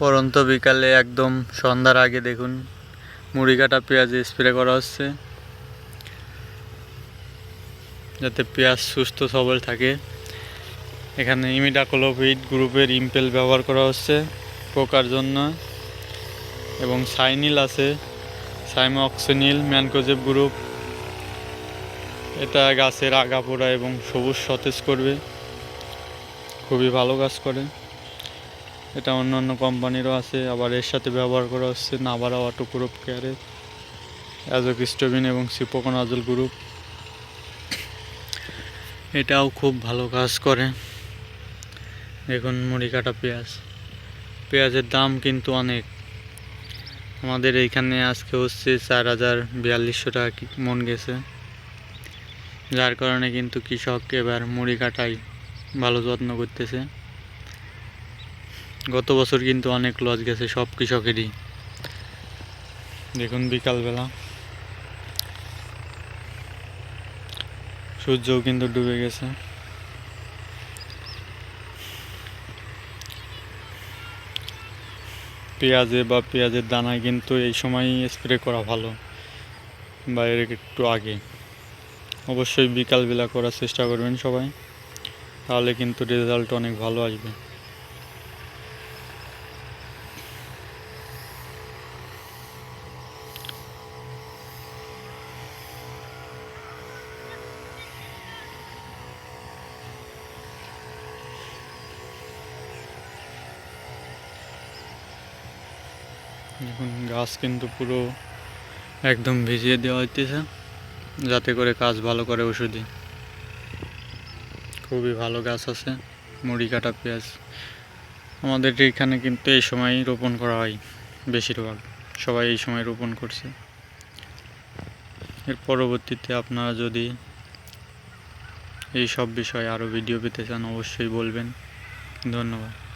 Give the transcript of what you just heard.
পরন্ত বিকালে একদম সন্ধ্যার আগে দেখুন মুড়ি কাটা পেঁয়াজ স্প্রে করা হচ্ছে। যাতে পেঁয়াজ সুস্থ সবল থাকে। এখানে ইমিডাকোলোভিড গ্রুপের ইম্পেল ব্যবহার করা হচ্ছে পোকার জন্য। এবং সাইনিল আছে সাইমক্সিনিল ম্যানকোজেব গ্রুপ এটা গাছের আগা পোড়া এবং সবুজ সতেজ করবে। খুবই ভালো কাজ করে। এটা অন্য অন্য কোম্পানিরও আছে, আবার এর সাথে ব্যবহার করা হচ্ছে নাভারা অটো গ্রুপ কেয়ারের অ্যাজোকিস্টোবিন এবং সিপোকোনাজল গ্রুপ এটাও খুব ভালো কাজ করে। দেখুন, মুড়ি কাটা পেঁয়াজ। পেঁয়াজের দাম কিন্তু অনেক। আমাদের এইখানে আজকে হচ্ছে চার হাজার বিয়াল্লিশশো টাকা মন গেছে। যার কারণে কিন্তু কৃষক এবার মুড়ি কাটাই ভালো যত্ন করতেছে। গত বছর কিন্তু অনেক লস গেছে, সব কৃষকেরই। দেখুন বিকালবেলা। সূর্যও কিন্তু ডুবে গেছে। পেঁয়াজে বা পেঁয়াজের দানায় কিন্তু এই সময় স্প্রে করা ভালো বা এর একটু আগে। অবশ্যই বিকালবেলা করার চেষ্টা করবেন সবাই, তাহলে কিন্তু রেজাল্ট অনেক ভালো আসবে। এখন গাছ কিন্তু পুরো একদম ভিজিয়ে দেওয়া হইতেছে, যাতে করে কাজ ভালো করে ওষুধই। খুবই ভালো গাছ আছে, মুড়ি কাটা পেঁয়াজ। আমাদের এখানে কিন্তু এই সময় রোপণ করা হয়, বেশিরভাগ। সবাই এই সময় রোপণ করছে। এর পরবর্তীতে আপনারা যদি এই সব বিষয়ে আরও ভিডিও পেতে চান, অবশ্যই বলবেন। ধন্যবাদ।